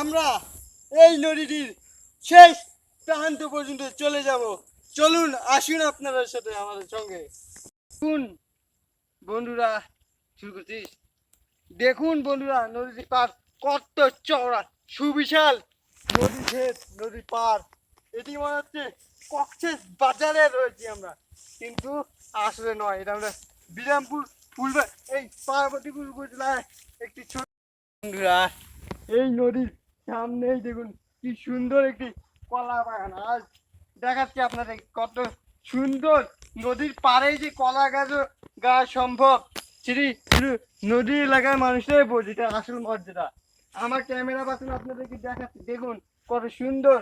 আমরা এই নদীটির শেষ প্রান্ত পর্যন্ত চলে যাব। চলুন, আসুন আপনাদের সাথে আমাদের সঙ্গে। দেখুন বন্ধুরা, শুরু করছিস দেখুন বন্ধুরা নদীটি পার কত চওড়া, সুবিশাল নদী ভেদ নদী পার। এটি মনে হচ্ছে কক্সেস বাজারে রয়েছি আমরা। কিন্তু আসলে নয়, এটা আমরা বিরামপুর ফুলবা এই পার্বতীপুর উপজেলায় একটি ছোট বন্ধুরা, এই নদীর সামনেই দেখুন, কি সুন্দর একটি কলা বাগান। আজ দেখাচ্ছি আপনাদের কত সুন্দর নদীর পাড়েই যে কলা গাছ গাছ সম্ভব। সেটি শুধু নদী এলাকার মানুষরাই বোঝে, এটা আসল মর্যাদা। আমার ক্যামেরা পাশে আপনাদেরকে দেখাচ্ছি, দেখুন কত সুন্দর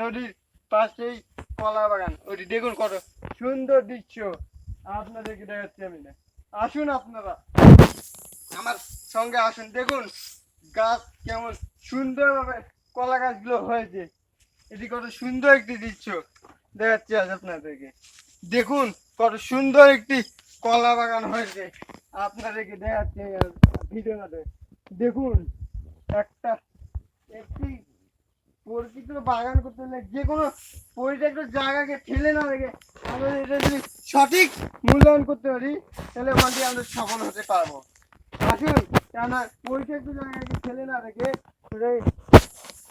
নদীর পাশেই কলা বাগান। ওটি দেখুন কত সুন্দর দৃশ্য। আপনাদেরকে দেখাচ্ছি আমি। আসুন আপনারা। আমার সঙ্গে আসুন, দেখুন। গাছ কেমন সুন্দরভাবে কলা গাছগুলো হয়েছে। এটি কত সুন্দর একটি দৃশ্য দেখাচ্ছি আজ আপনাদেরকে। দেখুন, কত সুন্দর একটি কলা বাগান হয়েছে। আপনাদেরকে দেখাচ্ছি ভিডিওতে। দেখুন, একটা একটি পরিচিত বাগান করতে হলে যে কোনো পরিত্যক্ত জায়গাকে ফেলে না রেখে আমরা এটা যদি সঠিক মূল্যায়ন করতে পারি, তাহলে ওখান আমরা সফল হতে পারব। আসুন কেননা পরিত্যক্ত জায়গাকে ফেলে না রেখে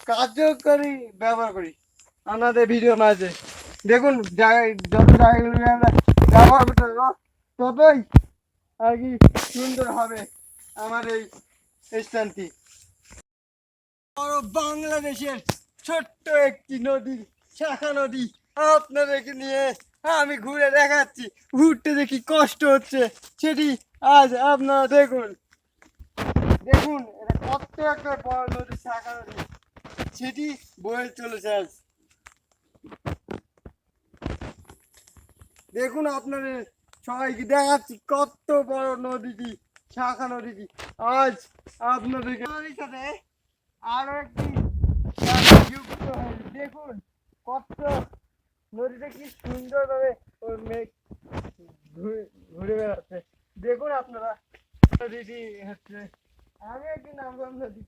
কার্যকরী ব্যবহার করি। আমাদের ভিডিও মাঝে। দেখুন যত জায়গাগুলো আমরা ব্যবহার করতে পারব, ততই আর কি সুন্দর হবে আমার এই স্থানটি। বাংলাদেশের ছোট্ট একটি নদী, শাখা নদী আপনাদেরকে নিয়ে আমি ঘুরে দেখাচ্ছি। ঘুরতে দেখি কষ্ট হচ্ছে, সেটি আজ আপনারা দেখুন। দেখুন, এটা কত একটা বড় নদী শাখা নদী। সেটি বয়ে চলেছে আজ। দেখুন আপনাদের সবাইকে দেখাচ্ছি কত বড় নদীটি, শাখা নদীটি। আজ আপনাদেরকে নদীর সাথে আরও একটি যুক্ত হয়েছে। দেখুন, কত নদীটা কি সুন্দরভাবে ওর মেঘ ঘুরে বেড়াচ্ছে। দেখুন আপনারা নদীটি হচ্ছে আমি একদিন নাম গন্ধ দিই